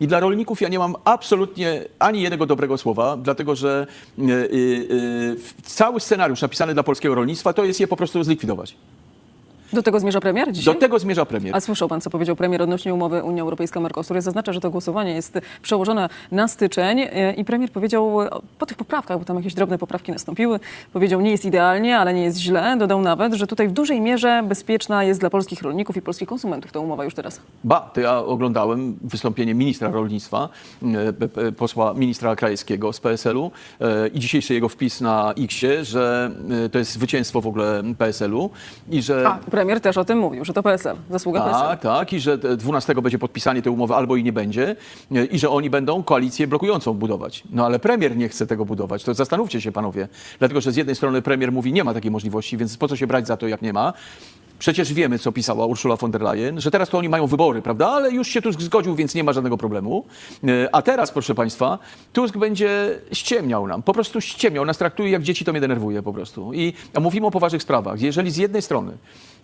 I dla rolników ja nie mam absolutnie ani jednego dobrego słowa, dlatego że e, e, e, cały scenariusz napisany dla polskiego rolnictwa to jest je po prostu zlikwidować. Do tego zmierza premier dzisiaj? Do tego zmierza premier. A słyszał pan, co powiedział premier odnośnie umowy Unia Europejska-Mercosur. Ja zaznaczę, że to głosowanie jest przełożone na styczeń e, i premier powiedział e, po tych poprawkach, bo tam jakieś drobne poprawki nastąpiły, powiedział, nie jest idealnie, ale nie jest źle. Dodał nawet, że tutaj w dużej mierze bezpieczna jest dla polskich rolników i polskich konsumentów ta umowa już teraz. Ba, to ja oglądałem wystąpienie ministra rolnictwa, e, posła ministra Krajewskiego z PSL-u i dzisiejszy jego wpis na X-ie, że to jest zwycięstwo w ogóle PSL-u i że... A, premier też o tym mówił, że to PSL, zasługa PSL. Tak, tak, i że te- 12 będzie podpisanie tej umowy albo i nie będzie i że oni będą koalicję blokującą budować. No ale premier nie chce tego budować, to zastanówcie się panowie. Dlatego, że z jednej strony premier mówi, nie ma takiej możliwości, więc po co się brać za to, jak nie ma. Przecież wiemy, co pisała Ursula von der Leyen, że teraz to oni mają wybory, prawda? Ale już się Tusk zgodził, więc nie ma żadnego problemu. E, A teraz, proszę Państwa, Tusk będzie ściemniał nam, po prostu ściemniał, nas traktuje jak dzieci, to mnie denerwuje po prostu. I mówimy o poważnych sprawach. Jeżeli z jednej strony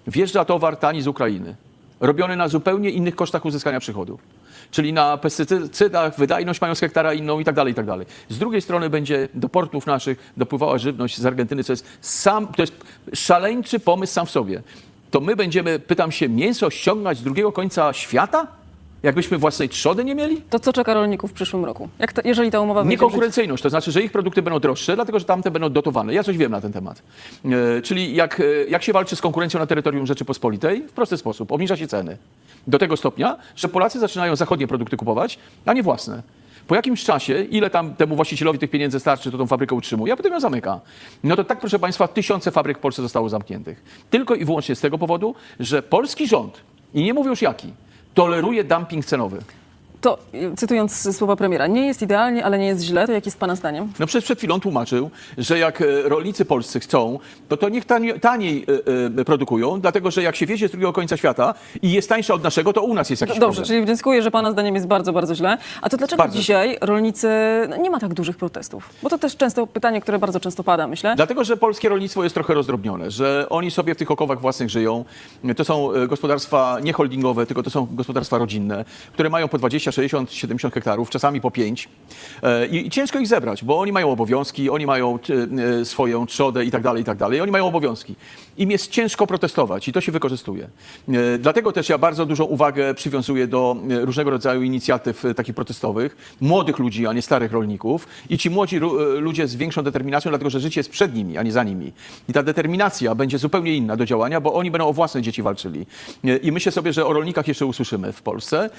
wjeżdża towar tani z Ukrainy, robiony na zupełnie innych kosztach uzyskania przychodu. Czyli na pestycydach wydajność mają z hektara inną i tak dalej, i tak dalej. Z drugiej strony będzie do portów naszych dopływała żywność z Argentyny, co jest sam, to jest szaleńczy pomysł sam w sobie. To my będziemy, pytam się, mięso ściągać z drugiego końca świata? Jakbyśmy własnej trzody nie mieli? To co czeka rolników w przyszłym roku? Jak to, jeżeli ta umowa? Niekonkurencyjność, to znaczy, że ich produkty będą droższe, dlatego że tamte będą dotowane. Ja coś wiem na ten temat. E, czyli jak, e, jak się walczy z konkurencją na terytorium Rzeczypospolitej? W prosty sposób. Obniża się ceny. Do tego stopnia, że Polacy zaczynają zachodnie produkty kupować, a nie własne. Po jakimś czasie, ile tam temu właścicielowi tych pieniędzy starczy, to tą fabrykę utrzymuje, a potem ją zamyka. No to tak, proszę Państwa, tysiące fabryk w Polsce zostało zamkniętych. Tylko i wyłącznie z tego powodu, że polski rząd, i nie mówię już jaki, toleruje dumping cenowy. To, cytując słowa premiera, nie jest idealnie, ale nie jest źle. To jak jest pana zdaniem? No przecież przed chwilą tłumaczył, że jak e, rolnicy polscy chcą, to, to niech taniej, taniej e, produkują, dlatego że jak się wiezie z drugiego końca świata i jest tańsza od naszego, to u nas jest jakiś Dobrze, problem. czyli wnioskuję, że pana zdaniem jest bardzo, bardzo źle. A to dlaczego Bardzo. dzisiaj rolnicy, no nie ma tak dużych protestów? Bo to też często pytanie, które bardzo często pada, myślę. Dlatego, że polskie rolnictwo jest trochę rozdrobnione, że oni sobie w tych okowach własnych żyją. To są e, gospodarstwa nie holdingowe, tylko to są gospodarstwa rodzinne, które mają po 20, 60, 70 hektarów, czasami po 5. E, I, ciężko ich zebrać, bo oni mają obowiązki, oni mają e, e, swoją trzodę i tak dalej, i tak dalej. Oni mają obowiązki. Im jest ciężko protestować i to się wykorzystuje. Dlatego też ja bardzo dużą uwagę przywiązuję do różnego rodzaju inicjatyw takich protestowych, młodych ludzi, a nie starych rolników. I ci młodzi ludzie z większą determinacją, dlatego że życie jest przed nimi, a nie za nimi. I ta determinacja będzie zupełnie inna do działania, bo oni będą o własne dzieci walczyli. I myślę sobie, że o rolnikach jeszcze usłyszymy w Polsce.